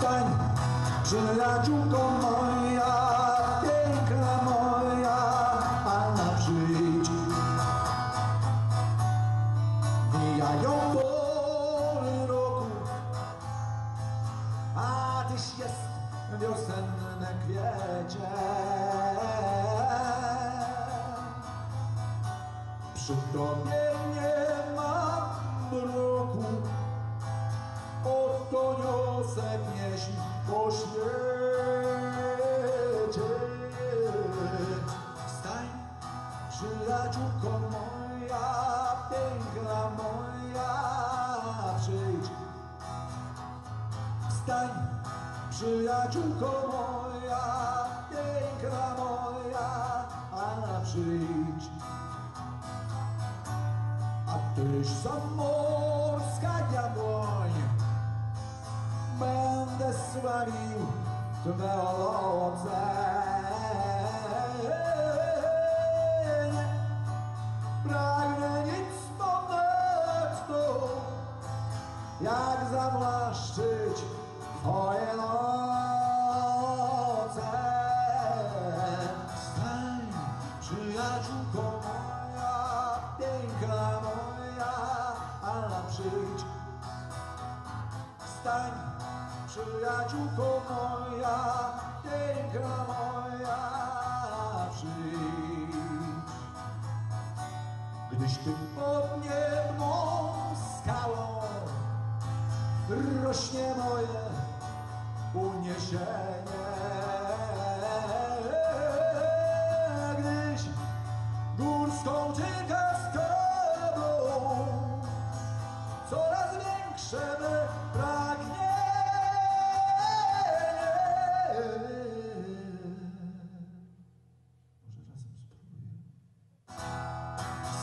Wstań, przyjaciółko moja, piękna moja, Anna przyjdź. Mijają pory roku, a tyś jest wiosenne kwiecie. Przy tobie nie ma oto niosę pieśń po świecie. Wstań, przyjaciółko moja, piękna moja, przyjdź. Wstań, przyjaciółko moja, piękna moja, a przyjdź. A tyś zamorska sławił Twe owoce. Pragnę nic ponadto, jak zawłaszczyć Twoje noce. Wstań, przyjaciółko moja, piękna moja, ale przyjdź. Wstań, przyjaciółko moja, piękna moja, przyjdź. Gdyś ty pod niebną skałą rośnie moje uniesienie.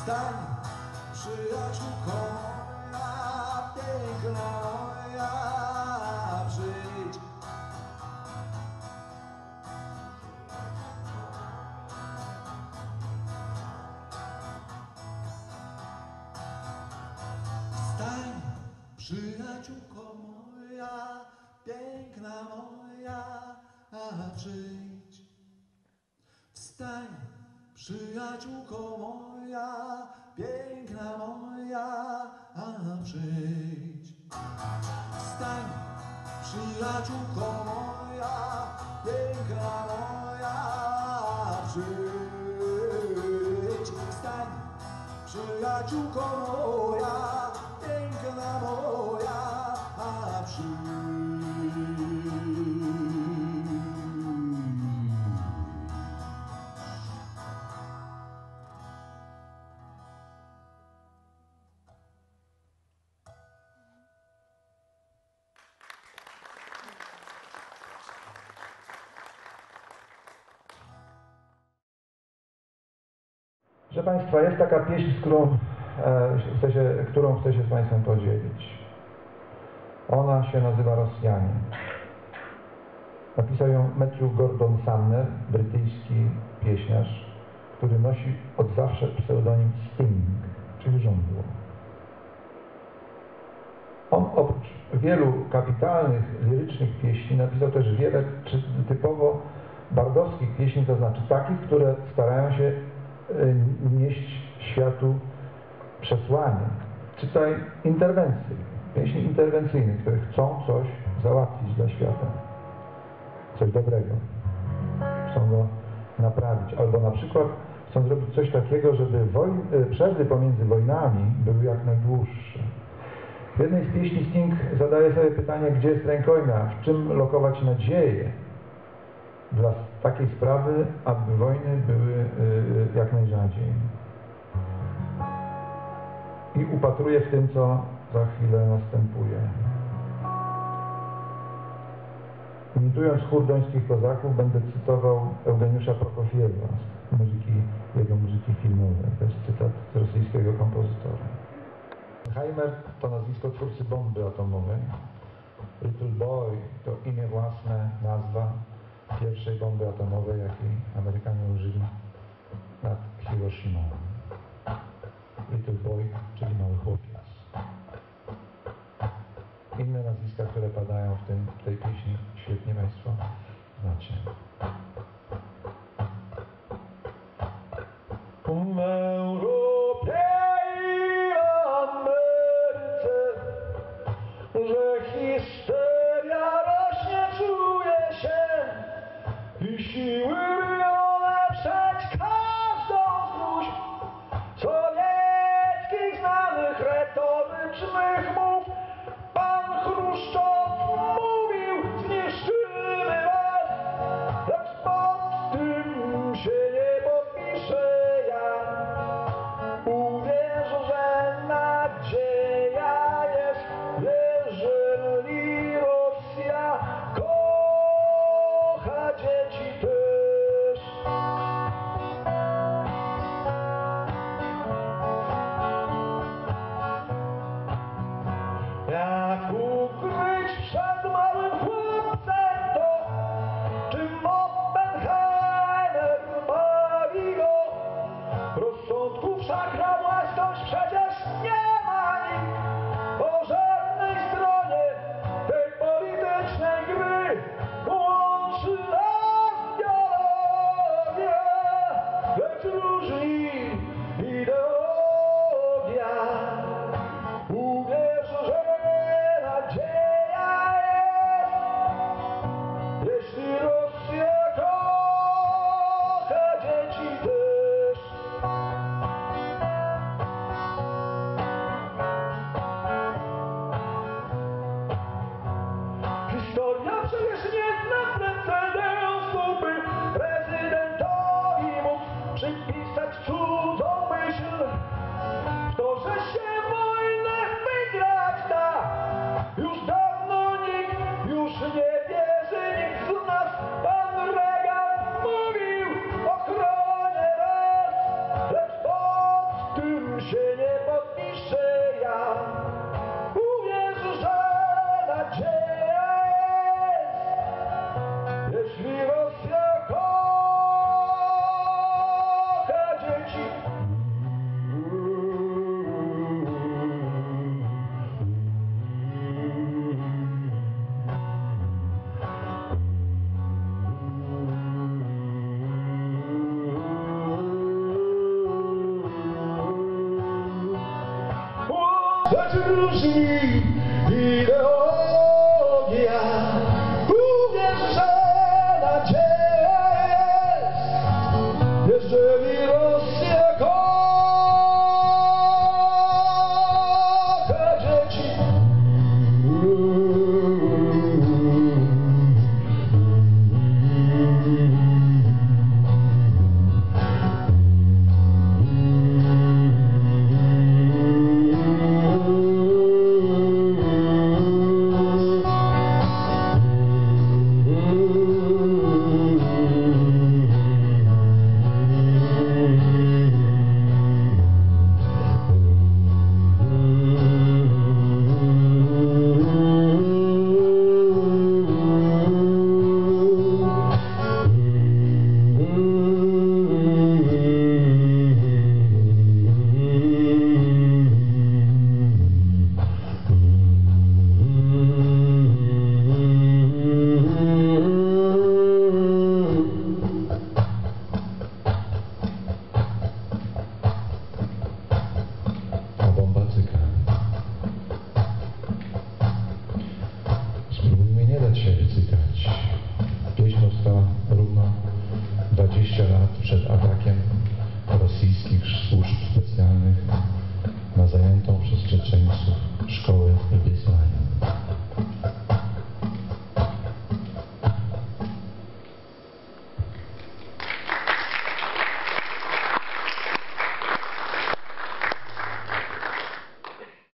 Wstań, przyjaciółko przyjdź. Wstań, przyjaciółko moja, piękna moja, przyjdź. Wstań, przyjaciółko moja, piękna moja, a przyjdź. Wstań, przyjaciółko moja, piękna moja, przyjdź. Wstań, przyjaciółko moja, Państwa, jest taka pieśń, z którą, e, chcę się, którą chcę się z Państwem podzielić. Ona się nazywa Rosjanie. Napisał ją Matthew Gordon Sumner, brytyjski pieśniarz, który nosi od zawsze pseudonim Sting, czyli żądło. On oprócz wielu kapitalnych, lirycznych pieśni napisał też wiele typowo bardowskich pieśni, to znaczy takich, które starają się nieść światu przesłanie. Czytaj interwencje, pieśni interwencyjne, które chcą coś załatwić dla świata. Coś dobrego. Chcą go naprawić. Albo na przykład chcą zrobić coś takiego, żeby wojn, y, przerwy pomiędzy wojnami były jak najdłuższe. W jednej z pieśni Sting zadaje sobie pytanie, gdzie jest rękojmia, w czym lokować nadzieję dla takiej sprawy, aby wojny były y, jak najrzadziej. I upatruje w tym, co za chwilę następuje. Imitując chór dońskich kozaków, będę cytował Eugeniusza Prokofiewa z muzyki, jego muzyki filmowej. To jest cytat z rosyjskiego kompozytora. Heimer to nazwisko twórcy bomby atomowej. Little Boy to imię własne, nazwa pierwszej bomby atomowej, jakiej Amerykanie użyli nad Hiroshima. Little Boy, czyli mały chłopiec. inne nazwiska, które padają w, tym, tej pieśni, i siły What you lose me